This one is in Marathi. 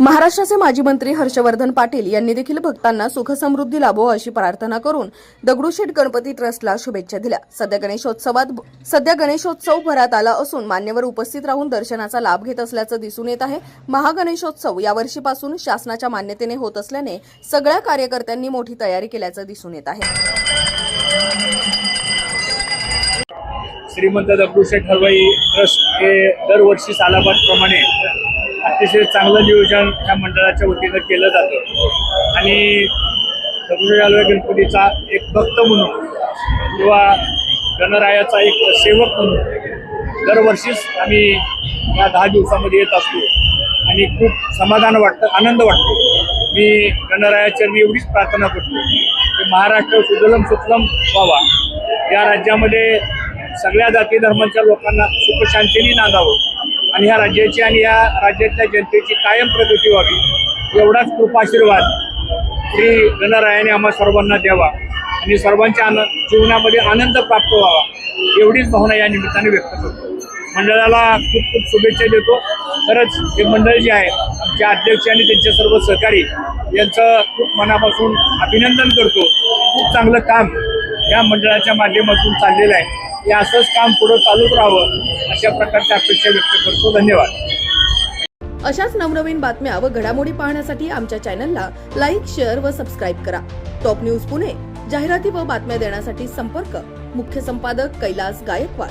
महाराष्ट्राचे माजी मंत्री हर्षवर्धन पाटील यांनी देखील भक्तांना सुख समृद्धी लाभो अशी प्रार्थना करून दगडूशेठ गणपती ट्रस्टला शुभेच्छा दिल्या. सध्या गणेशोत्सवात सध्या गणेशोत्सव भरात आला असून मान्यवर उपस्थित राहून दर्शनाचा लाभ घेत असल्याचं दिसून येत आहे. महागणेशोत्सव यावर्षीपासून शासनाच्या मान्यतेने होत असल्याने सगळ्या कार्यकर्त्यांनी मोठी तयारी केल्याचं दिसून येत आहे. श्रीमंत दगडूशेठ हलवाई ट्रस्ट हे दरवर्षी सालाबादप्रमाणे अतिशय चांगलं नियोजन ह्या मंडळाच्या वतीनं केलं जातं. आणि दगडूशेठ हलवाई गणपतीचा एक भक्त म्हणून किंवा गणरायाचा एक सेवक म्हणून दरवर्षीच आम्ही या दहा दिवसामध्ये येत असतो. आणि खूप समाधान वाटतं आनंद वाटतो. मी गणरायाच्या मी एवढीच प्रार्थना करतो की महाराष्ट्र सुजलम सुफलम व्हावा. या राज्यामध्ये सगळ्या जाती धर्मांच्या लोकांना सुखशांतीने नांदावं. आणि ह्या राज्याची आणि या राज्यातल्या जनतेची कायम प्रगती व्हावी. एवढाच कृपाशीर्वाद श्री गणरायाने आम्हा सर्वांना द्यावा आणि सर्वांच्या आनंद जीवनामध्ये आनंद प्राप्त व्हावा एवढीच भावना या निमित्ताने व्यक्त करतो. मंडळाला खूप खूप शुभेच्छा देतो. खरंच हे मंडळ जे आहे आमचे अध्यक्ष आणि त्यांचे सर्व सहकारी यांचं खूप मनापासून अभिनंदन करतो. खूप चांगलं काम या मंडळाच्या माध्यमातून चाललेलं आहे. हे असंच काम पुढे चालूच राहावं अशा प्रकारच्या अपेक्षा व्यक्त करतो. धन्यवाद. अशाच नवनवीन बातम्या व घडामोडी पाहण्यासाठी आमच्या चॅनलला लाईक शेअर व सबस्क्राईब करा. टॉप न्यूज पुणे जाहिराती व बातम्या देण्यासाठी संपर्क मुख्य संपादक कैलास गायकवाड.